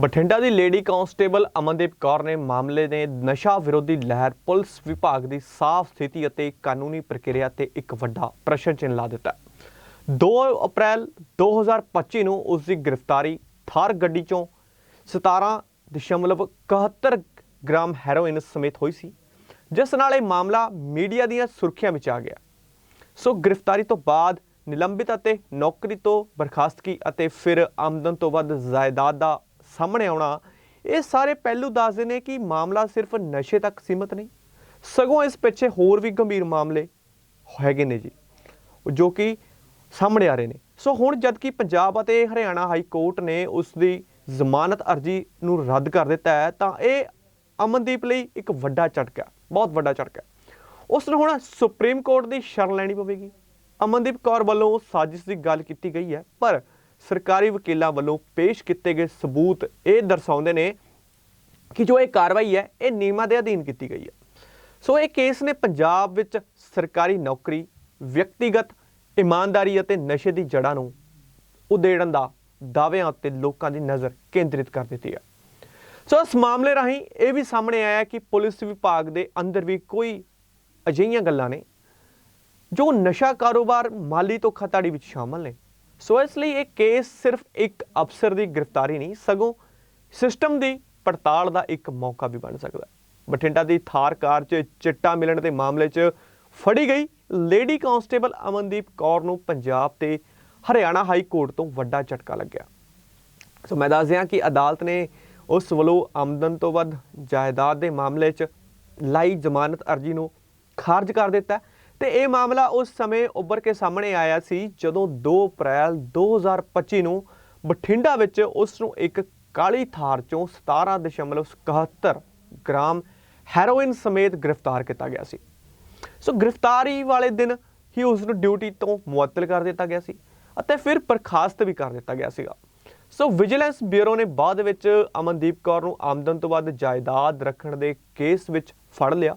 ਬਠਿੰਡਾ ਦੀ lady constable Amandeep Kaur ਨੇ ਮਾਮਲੇ ਨੇ ਨਸ਼ਾ ਵਿਰੋਧੀ ਲਹਿਰ ਪੁਲਿਸ ਵਿਭਾਗ ਦੀ ਸਾਫ਼ ਸਥਿਤੀ ਅਤੇ ਕਾਨੂੰਨੀ ਪ੍ਰਕਿਰਿਆ ਤੇ ਇੱਕ ਵੱਡਾ ਪ੍ਰਸ਼ਨ ਚਿੰਨ੍ਹ ਲਾ ਦਿੱਤਾ ਹੈ। 2 ਅਪ੍ਰੈਲ 2025 ਨੂੰ ਉਸ ਦੀ ਗ੍ਰਿਫਤਾਰੀ ਥਾਰ ਗੱਡੀ ਚੋਂ 17.71 ਗ੍ਰਾਮ ਹੈਰੋਇਨ ਸਮੇਤ ਹੋਈ ਸੀ, ਜਿਸ ਨਾਲ ਇਹ ਮਾਮਲਾ ਮੀਡੀਆ ਦੀਆਂ ਸੁਰਖੀਆਂ ਵਿੱਚ ਆ ਗਿਆ ਸੋ ਗ੍ਰਿਫਤਾਰੀ ਤੋਂ ਬਾਅਦ ਨਿਲੰਬਿਤ ਅਤੇ ਨੌਕਰੀ ਤੋਂ ਬਰਖਾਸਤਗੀ ਅਤੇ ਫਿਰ ਆਮਦਨ ਤੋਂ ਵੱਧ ਜਾਇਦਾਦ ਦਾ ਸਾਹਮਣੇ ਆਉਣਾ, ਇਹ ਸਾਰੇ ਪਹਿਲੂ ਦੱਸਦੇ ਨੇ ਕਿ ਮਾਮਲਾ ਸਿਰਫ ਨਸ਼ੇ ਤੱਕ ਸੀਮਤ ਨਹੀਂ, ਸਗੋਂ ਇਸ ਪਿੱਛੇ ਹੋਰ ਵੀ ਗੰਭੀਰ ਮਾਮਲੇ ਹੈਗੇ ਨੇ ਜੀ, ਜੋ ਕਿ ਸਾਹਮਣੇ ਆ ਰਹੇ ਨੇ। ਸੋ ਹੁਣ ਜਦ ਕਿ ਪੰਜਾਬ ਅਤੇ ਹਰਿਆਣਾ ਹਾਈ ਕੋਰਟ ਨੇ ਉਸ ਦੀ ਜ਼ਮਾਨਤ ਅਰਜ਼ੀ ਨੂੰ ਰੱਦ ਕਰ ਦਿੱਤਾ ਹੈ, ਤਾਂ ਇਹ ਅਮਨਦੀਪ ਲਈ ਇੱਕ ਵੱਡਾ ਝਟਕਾ ਬਹੁਤ ਵੱਡਾ ਝਟਕਾ ਉਸ ਨੂੰ ਹੁਣ ਸੁਪਰੀਮ ਕੋਰਟ ਦੀ ਸ਼ਰਨ ਲੈਣੀ ਪਵੇਗੀ। ਅਮਨਦੀਪ ਕੌਰ ਵੱਲੋਂ ਸਾਜ਼ਿਸ਼ ਦੀ ਗੱਲ ਕੀਤੀ ਗਈ ਹੈ, ਪਰ ਸਰਕਾਰੀ ਵਕੀਲਾਂ ਵੱਲੋਂ ਪੇਸ਼ ਕੀਤੇ ਗਏ ਸਬੂਤ ਇਹ ਦਰਸਾਉਂਦੇ ਨੇ ਕਿ ਜੋ ਇਹ ਕਾਰਵਾਈ ਹੈ, ਇਹ ਨਿਯਮਾਂ ਦੇ ਅਧੀਨ ਕੀਤੀ ਗਈ ਹੈ। ਸੋ ਇਹ ਕੇਸ ਨੇ ਪੰਜਾਬ ਵਿੱਚ ਸਰਕਾਰੀ ਨੌਕਰੀ, ਵਿਅਕਤੀਗਤ, ਇਮਾਨਦਾਰੀ ਅਤੇ ਨਸ਼ੇ ਦੀ ਜੜ੍ਹਾਂ ਨੂੰ ਉਦੇੜਨ ਦਾ ਦਾਅਵਿਆਂ ਉੱਤੇ ਲੋਕਾਂ ਦੀ ਨਜ਼ਰ ਕੇਂਦਰਿਤ ਕਰ ਦਿੱਤੀ ਹੈ। ਸੋ ਇਸ ਮਾਮਲੇ ਰਾਹੀਂ ਇਹ ਵੀ ਸਾਹਮਣੇ ਆਇਆ ਕਿ ਪੁਲਿਸ ਵਿਭਾਗ ਦੇ ਅੰਦਰ ਵੀ ਕੋਈ ਅਜਿਹੀਆਂ ਗੱਲਾਂ ਨੇ ਜੋ ਨਸ਼ਾ ਕਾਰੋਬਾਰ ਮਾਲੀ ਤੋਂ ਖਤਾੜੀ ਵਿੱਚ ਸ਼ਾਮਲ ਨੇ। ਸੋ ਇਸ ਲਈ ਇਹ ਕੇਸ ਸਿਰਫ ਇੱਕ ਅਫਸਰ ਦੀ ਗ੍ਰਿਫਤਾਰੀ ਨਹੀਂ, ਸਗੋਂ ਸਿਸਟਮ ਦੀ ਪੜਤਾਲ ਦਾ ਇੱਕ ਮੌਕਾ ਵੀ ਬਣ ਸਕਦਾ ਹੈ। ਬਠਿੰਡਾ ਦੀ ਥਾਰ ਕਾਰ 'ਚ ਚਿੱਟਾ ਮਿਲਣ ਦੇ ਮਾਮਲੇ 'ਚ ਫੜੀ ਗਈ ਲੇਡੀ ਕਾਂਸਟੇਬਲ ਅਮਨਦੀਪ ਕੌਰ ਨੂੰ ਪੰਜਾਬ ਤੇ ਹਰਿਆਣਾ ਹਾਈ ਕੋਰਟ ਤੋਂ ਵੱਡਾ ਝਟਕਾ ਲੱਗਿਆ। ਸੋ ਮੈਂ ਦੱਸ ਦਿਆਂ ਕਿ ਅਦਾਲਤ ਨੇ ਉਸ ਵੱਲੋਂ ਆਮਦਨ ਤੋਂ ਵੱਧ ਜਾਇਦਾਦ ਦੇ ਮਾਮਲੇ 'ਚ ਲਾਈ ਜ਼ਮਾਨਤ ਅਰਜ਼ੀ ਨੂੰ ਖਾਰਜ ਕਰ ਦਿੱਤਾ ਤੇ ਇਹ ਮਾਮਲਾ ਉਸ ਸਮੇਂ ਉੱਭਰ ਕੇ ਸਾਹਮਣੇ ਆਇਆ ਸੀ, ਜਦੋਂ 2 ਅਪ੍ਰੈਲ 2025 ਨੂੰ ਬਠਿੰਡਾ ਵਿੱਚ ਉਸ ਨੂੰ ਇੱਕ ਕਾਲੀ ਥਾਰ ਚੋਂ 17.71 ਗ੍ਰਾਮ ਹੈਰੋਇਨ ਸਮੇਤ ਗ੍ਰਿਫਤਾਰ ਕੀਤਾ ਗਿਆ ਸੀ। ਸੋ ਗ੍ਰਿਫਤਾਰੀ ਵਾਲੇ ਦਿਨ ਹੀ ਉਸ ਨੂੰ ਡਿਊਟੀ ਤੋਂ ਮੁਅੱਤਲ ਕਰ ਦਿੱਤਾ ਗਿਆ ਸੀ ਅਤੇ ਫਿਰ ਬਰਖਾਸਤ ਵੀ ਕਰ ਦਿੱਤਾ ਗਿਆ ਸੀਗਾ। ਸੋ ਵਿਜੀਲੈਂਸ ਬਿਊਰੋ ਨੇ ਬਾਅਦ ਵਿੱਚ ਅਮਨਦੀਪ ਕੌਰ ਨੂੰ ਆਮਦਨ ਤੋਂ ਵੱਧ ਜਾਇਦਾਦ ਰੱਖਣ ਦੇ ਕੇਸ ਵਿੱਚ ਫੜ ਲਿਆ।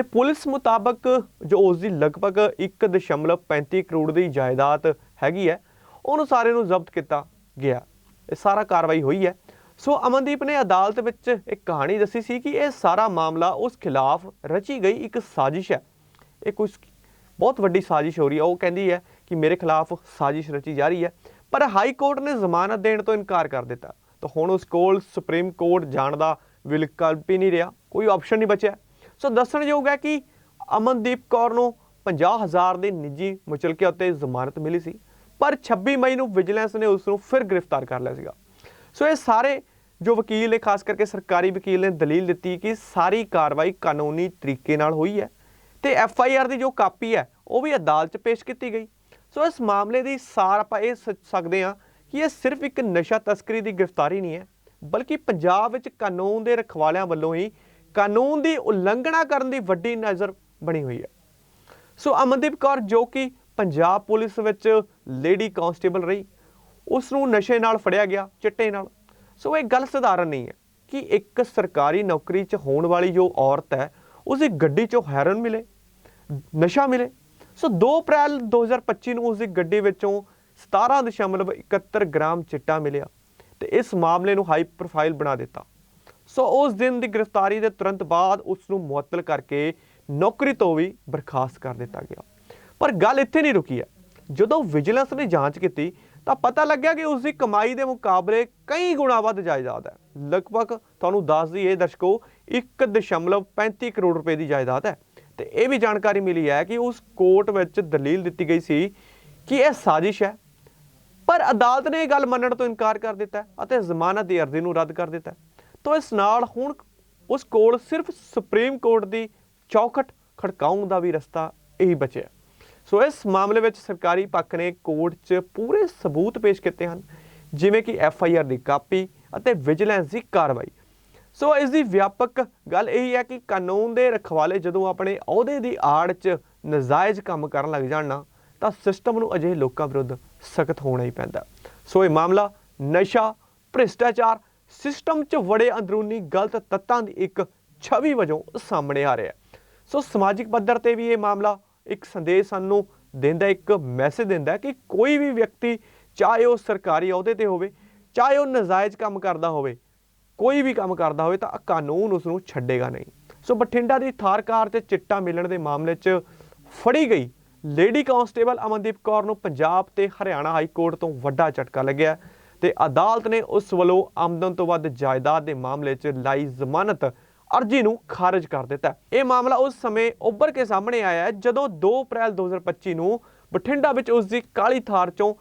ਤੇ ਪੁਲਿਸ ਮੁਤਾਬਕ ਜੋ ਉਸ ਦੀ ਲਗਭਗ 1.35 ਕਰੋੜ ਦੀ ਜਾਇਦਾਦ ਹੈਗੀ ਹੈ, ਉਹਨੂੰ ਸਾਰੇ ਨੂੰ ਜ਼ਬਤ ਕੀਤਾ ਗਿਆ। ਇਹ ਸਾਰਾ ਕਾਰਵਾਈ ਹੋਈ ਹੈ। ਸੋ ਅਮਨਦੀਪ ਨੇ ਅਦਾਲਤ ਵਿੱਚ ਇੱਕ ਕਹਾਣੀ ਦੱਸੀ ਸੀ ਕਿ ਇਹ ਸਾਰਾ ਮਾਮਲਾ ਉਸ ਖਿਲਾਫ ਰਚੀ ਗਈ ਇੱਕ ਸਾਜ਼ਿਸ਼ ਹੈ। ਇਹ ਕੁਝ ਬਹੁਤ ਵੱਡੀ ਸਾਜ਼ਿਸ਼ ਹੋ ਰਹੀ ਹੈ। ਉਹ ਕਹਿੰਦੀ ਹੈ ਕਿ ਮੇਰੇ ਖਿਲਾਫ ਸਾਜ਼ਿਸ਼ ਰਚੀ ਜਾ ਰਹੀ ਹੈ, ਪਰ ਹਾਈ ਕੋਰਟ ਨੇ ਜ਼ਮਾਨਤ ਦੇਣ ਤੋਂ ਇਨਕਾਰ ਕਰ ਦਿੱਤਾ। ਤਾਂ ਹੁਣ ਉਸ ਕੋਲ ਸੁਪਰੀਮ ਕੋਰਟ ਜਾਣ ਦਾ ਵਿਕਲਪ ਹੀ ਨਹੀਂ ਰਿਹਾ। ਕੋਈ ਆਪਸ਼ਨ ਨਹੀਂ ਬਚਿਆ। ਸੋ ਦੱਸਣਯੋਗ ਹੈ ਕਿ ਅਮਨਦੀਪ ਕੌਰ ਨੂੰ 50000 ਦੇ ਨਿੱਜੀ ਮੁਚਲਕੇ ਉੱਤੇ ਜ਼ਮਾਨਤ ਮਿਲੀ ਸੀ, ਪਰ 26 ਮਈ ਨੂੰ ਵਿਜੀਲੈਂਸ ਨੇ ਉਸ ਨੂੰ ਫਿਰ ਗ੍ਰਿਫਤਾਰ ਕਰ ਲਿਆ ਸੀਗਾ। ਸੋ ਇਹ ਸਾਰੇ ਜੋ ਵਕੀਲ ਨੇ, ਖਾਸ ਕਰਕੇ ਸਰਕਾਰੀ ਵਕੀਲ ਨੇ, ਦਲੀਲ ਦਿੱਤੀ ਕਿ ਸਾਰੀ ਕਾਰਵਾਈ ਕਾਨੂੰਨੀ ਤਰੀਕੇ ਨਾਲ ਹੋਈ ਹੈ ਤੇ ਐਫ ਆਈ ਆਰ ਦੀ ਜੋ ਕਾਪੀ ਹੈ, ਉਹ ਵੀ ਅਦਾਲਤ 'ਚ ਪੇਸ਼ ਕੀਤੀ ਗਈ। ਸੋ ਇਸ ਮਾਮਲੇ ਦੀ ਸਾਰ ਆਪਾਂ ਇਹ ਸੋਚ ਸਕਦੇ ਹਾਂ ਕਿ ਇਹ ਸਿਰਫ ਇੱਕ ਨਸ਼ਾ ਤਸਕਰੀ ਦੀ ਗ੍ਰਿਫਤਾਰੀ ਨਹੀਂ ਹੈ, ਬਲਕਿ ਪੰਜਾਬ ਵਿੱਚ ਕਾਨੂੰਨ ਦੇ ਰਖਵਾਲਿਆਂ ਵੱਲੋਂ ਹੀ ਕਾਨੂੰਨ ਦੀ ਉਲੰਘਣਾ ਕਰਨ ਦੀ ਵੱਡੀ ਨਜ਼ਰ ਬਣੀ ਹੋਈ ਹੈ। ਸੋ ਅਮਨਦੀਪ ਕੌਰ, ਜੋ ਕਿ ਪੰਜਾਬ ਪੁਲਿਸ ਵਿੱਚ ਲੇਡੀ ਕਾਂਸਟੇਬਲ ਰਹੀ ਉਸ ਨੂੰ ਨਸ਼ੇ ਨਾਲ ਫੜਿਆ ਗਿਆ, ਚਿੱਟੇ ਨਾਲ। ਸੋ ਇਹ ਗੱਲ ਸਧਾਰਨ ਨਹੀਂ ਹੈ ਕਿ ਇੱਕ ਸਰਕਾਰੀ ਨੌਕਰੀ 'ਚ ਹੋਣ ਵਾਲੀ ਜੋ ਔਰਤ ਹੈ ਉਸ ਦੀ ਗੱਡੀ 'ਚੋਂ ਹੈਰਨ ਮਿਲੇ, ਨਸ਼ਾ ਮਿਲੇ। ਸੋ 2 ਅਪ੍ਰੈਲ 2025 ਨੂੰ ਉਸ ਦੀ ਗੱਡੀ ਵਿੱਚੋਂ 17.71 ਗ੍ਰਾਮ ਚਿੱਟਾ ਮਿਲਿਆ ਤੇ ਇਸ ਮਾਮਲੇ ਨੂੰ ਹਾਈ ਪ੍ਰੋਫਾਈਲ ਬਣਾ ਦਿੱਤਾ। ਸੋ ਉਸ ਦਿਨ ਦੀ ਗ੍ਰਿਫਤਾਰੀ ਦੇ ਤੁਰੰਤ ਬਾਅਦ ਉਸ ਨੂੰ ਮੁਅੱਤਲ ਕਰਕੇ ਨੌਕਰੀ ਤੋਂ ਵੀ ਬਰਖਾਸਤ ਕਰ ਦਿੱਤਾ ਗਿਆ। ਪਰ ਗੱਲ ਇੱਥੇ ਨਹੀਂ ਰੁਕੀ ਹੈ। ਜਦੋਂ ਵਿਜੀਲੈਂਸ ਨੇ ਜਾਂਚ ਕੀਤੀ, ਤਾਂ ਪਤਾ ਲੱਗਿਆ ਕਿ ਉਸ ਦੀ ਕਮਾਈ ਦੇ ਮੁਕਾਬਲੇ ਕਈ ਗੁਣਾ ਵੱਧ ਜਾਇਦਾਦ ਹੈ। ਲਗਭਗ ਤੁਹਾਨੂੰ ਦੱਸ ਦਈਏ ਦਰਸ਼ਕੋ 1.35 ਕਰੋੜ ਰੁਪਏ ਦੀ ਜਾਇਦਾਦ ਹੈ। ਤੇ ਇਹ ਵੀ ਜਾਣਕਾਰੀ ਮਿਲੀ ਹੈ ਕਿ ਉਸ ਕੋਰਟ ਵਿੱਚ ਦਲੀਲ ਦਿੱਤੀ ਗਈ ਸੀ ਕਿ ਇਹ ਸਾਜ਼ਿਸ਼ ਹੈ। ਪਰ ਅਦਾਲਤ ਨੇ ਇਹ ਗੱਲ ਮੰਨਣ ਤੋਂ ਇਨਕਾਰ ਕਰ ਦਿੱਤਾ ਅਤੇ ਜ਼ਮਾਨਤ ਦੀ ਅਰਜ਼ੀ ਨੂੰ ਰੱਦ ਕਰ ਦਿੱਤਾ ਤਾਂ ਇਸ ਨਾਲ ਹੁਣ ਉਸ ਕੋਲ ਸਿਰਫ ਸੁਪਰੀਮ ਕੋਰਟ ਦੀ ਚੌਖਟ ਖੜਕਾਉਣ ਦਾ ਵੀ ਰਸਤਾ ਇਹੀ ਬਚਿਆ। ਸੋ ਇਸ ਮਾਮਲੇ ਵਿੱਚ ਸਰਕਾਰੀ ਪੱਖ ਨੇ ਕੋਰਟ 'ਚ ਪੂਰੇ ਸਬੂਤ ਪੇਸ਼ ਕੀਤੇ ਹਨ, ਜਿਵੇਂ ਕਿ ਐਫ ਆਈ ਆਰ ਦੀ ਕਾਪੀ ਅਤੇ ਵਿਜੀਲੈਂਸ ਦੀ ਕਾਰਵਾਈ। ਸੋ ਇਸ ਦੀ ਵਿਆਪਕ ਗੱਲ ਇਹ ਹੈ ਕਿ ਕਾਨੂੰਨ ਦੇ ਰਖਵਾਲੇ ਜਦੋਂ ਆਪਣੇ ਅਹੁਦੇ ਦੀ ਆੜ 'ਚ ਨਜਾਇਜ਼ ਕੰਮ ਕਰਨ ਲੱਗ ਜਾਣ ਨਾ, ਤਾਂ ਸਿਸਟਮ ਨੂੰ ਅਜਿਹੇ ਲੋਕਾਂ ਵਿਰੁੱਧ ਸਖਤ ਹੋਣਾ ਹੀ ਪੈਂਦਾ। ਸੋ ਇਹ ਮਾਮਲਾ ਨਸ਼ਾ, ਭ੍ਰਿਸ਼ਟਾਚਾਰ ਸਿਸਟਮ 'ਚ ਵੜੇ ਅੰਦਰੂਨੀ ਗਲਤ ਤੱਤਾਂ ਦੀ ਇੱਕ ਛਵੀ ਵਜੋਂ ਸਾਹਮਣੇ ਆ ਰਿਹਾ ਸੋ ਸਮਾਜਿਕ ਪੱਧਰ ਤੇ ਵੀ ਇਹ ਮਾਮਲਾ ਇੱਕ ਸੰਦੇਸ਼ ਸਾਨੂੰ ਦਿੰਦਾ, ਇੱਕ ਮੈਸੇਜ ਦਿੰਦਾ ਕਿ ਕੋਈ ਵੀ ਵਿਅਕਤੀ, ਚਾਹੇ ਉਹ ਸਰਕਾਰੀ ਅਹੁਦੇ ਤੇ ਹੋਵੇ, ਚਾਹੇ ਉਹ ਨਜਾਇਜ਼ ਕੰਮ ਕਰਦਾ ਹੋਵੇ, ਕੋਈ ਵੀ ਕੰਮ ਕਰਦਾ ਹੋਵੇ ਤਾਂ ਕਾਨੂੰਨ ਉਸ ਨੂੰ ਛੱਡੇਗਾ ਨਹੀਂ। ਸੋ ਬਠਿੰਡਾ ਦੀ ਥਾਰ ਕਾਰ ਤੇ ਚਿੱਟਾ ਮਿਲਣ ਦੇ ਮਾਮਲੇ 'ਚ ਫੜੀ ਗਈ ਲੇਡੀ ਕਾਂਸਟੇਬਲ ਅਮਨਦੀਪ ਕੌਰ ਨੂੰ ਪੰਜਾਬ ਤੇ ਹਰਿਆਣਾ ਹਾਈ ਕੋਰਟ ਤੋਂ ਵੱਡਾ ਝਟਕਾ ਲੱਗਿਆ। ਤੇ ਅਦਾਲਤ ਨੇ ਉਸ ਵੱਲੋਂ ਆਮਦਨ ਤੋਂ ਵੱਧ ਜਾਇਦਾਦ ਦੇ ਮਾਮਲੇ 'ਚ ਲਾਈ ਜ਼ਮਾਨਤ ਅਰਜੀ ਨੂੰ ਖਾਰਜ ਕਰ ਦਿੱਤਾ ਇਹ ਮਾਮਲਾ ਉਸ ਸਮੇਂ ਉੱਭਰ ਕੇ ਸਾਹਮਣੇ ਆਇਆ ਜਦੋਂ 2 ਅਪ੍ਰੈਲ 2025 ਨੂੰ ਬਠਿੰਡਾ ਵਿੱਚ ਉਸ ਦੀ ਕਾਲੀ ਥਾਰ 'ਚੋਂ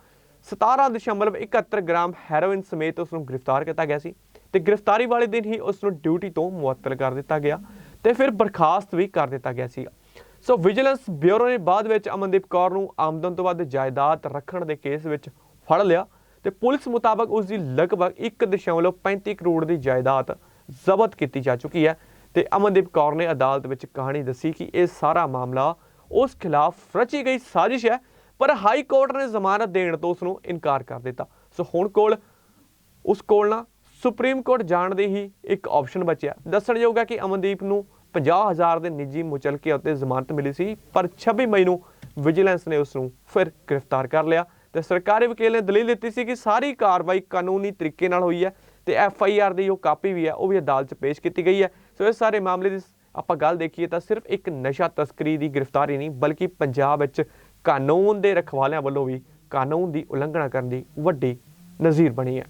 17.71 ਗ੍ਰਾਮ ਹੈਰੋਇਨ ਸਮੇਤ ਉਸ ਨੂੰ ਗ੍ਰਿਫਤਾਰ ਕੀਤਾ ਗਿਆ ਸੀ ਤੇ ਗ੍ਰਿਫਤਾਰੀ ਵਾਲੇ ਦਿਨ ਹੀ ਉਸ ਨੂੰ ਡਿਊਟੀ ਤੋਂ ਮੁਅੱਤਲ ਕਰ ਦਿੱਤਾ ਗਿਆ ਤੇ ਫਿਰ ਬਰਖਾਸਤ ਵੀ ਕਰ ਦਿੱਤਾ ਗਿਆ ਸੀ। ਸੋ ਵਿਜੀਲੈਂਸ ਬਿਊਰੋ ਨੇ ਬਾਅਦ ਵਿੱਚ ਅਮਨਦੀਪ ਕੌਰ ਨੂੰ ਆਮਦਨ ਤੋਂ ਵੱਧ ਜਾਇਦਾਦ ਰੱਖਣ ਦੇ ਕੇਸ ਵਿੱਚ ਫੜ ਲਿਆ। ਤੇ ਪੁਲਿਸ ਮੁਤਾਬਕ ਉਸ ਦੀ ਲਗਭਗ 1.35 ਕਰੋੜ ਦੀ ਜਾਇਦਾਦ ਜ਼ਬਤ ਕੀਤੀ ਜਾ ਚੁੱਕੀ ਹੈ ਤੇ ਅਮਨਦੀਪ ਕੌਰ ਨੇ ਅਦਾਲਤ ਵਿੱਚ ਕਹਾਣੀ ਦੱਸੀ ਕਿ ਇਹ ਸਾਰਾ ਮਾਮਲਾ ਉਸ ਖਿਲਾਫ ਰਚੀ ਗਈ ਸਾਜ਼ਿਸ਼ ਹੈ, ਪਰ ਹਾਈ ਕੋਰਟ ਨੇ ਜ਼ਮਾਨਤ ਦੇਣ ਤੋਂ ਉਸ ਨੂੰ ਇਨਕਾਰ ਕਰ ਦਿੱਤਾ। ਸੋ ਹੁਣ ਕੋਲ, ਉਸ ਕੋਲ ਨਾ ਸੁਪਰੀਮ ਕੋਰਟ ਜਾਣ ਦੇ ਹੀ ਇੱਕ ਆਪਸ਼ਨ ਬਚਿਆ। ਦੱਸਣਯੋਗ ਹੈ ਕਿ ਅਮਨਦੀਪ ਨੂੰ 50000 ਦੇ ਨਿੱਜੀ ਮੁਚਲਕੇ ਉੱਤੇ ਜ਼ਮਾਨਤ ਮਿਲੀ ਸੀ, ਪਰ 26 ਮਈ ਨੂੰ ਵਿਜੀਲੈਂਸ ਨੇ ਉਸ ਨੂੰ ਫਿਰ ਗ੍ਰਿਫਤਾਰ ਕਰ ਲਿਆ। ਤੇ ਸਰਕਾਰੀ ਵਕੀਲ ਨੇ ਦਲੀਲ ਦਿੱਤੀ ਸੀ ਕਿ ਸਾਰੀ ਕਾਰਵਾਈ ਕਾਨੂੰਨੀ ਤਰੀਕੇ ਨਾਲ ਹੋਈ ਹੈ ਤੇ ਐਫ ਆਈ ਆਰ ਦੀ ਜੋ ਕਾਪੀ ਵੀ ਹੈ, ਉਹ ਵੀ ਅਦਾਲਤ 'ਚ ਪੇਸ਼ ਕੀਤੀ ਗਈ ਹੈ। ਸੋ ਇਸ ਸਾਰੇ ਮਾਮਲੇ ਦੀ ਆਪਾਂ ਗੱਲ ਦੇਖੀਏ ਤਾਂ ਸਿਰਫ ਇੱਕ ਨਸ਼ਾ ਤਸਕਰੀ ਦੀ ਗ੍ਰਿਫਤਾਰੀ ਨਹੀਂ, ਬਲਕਿ ਪੰਜਾਬ ਵਿੱਚ ਕਾਨੂੰਨ ਦੇ ਰਖਵਾਲਿਆਂ ਵੱਲੋਂ ਵੀ ਕਾਨੂੰਨ ਦੀ ਉਲੰਘਣਾ ਕਰਨ ਦੀ ਵੱਡੀ ਨਜ਼ੀਰ ਬਣੀ ਹੈ।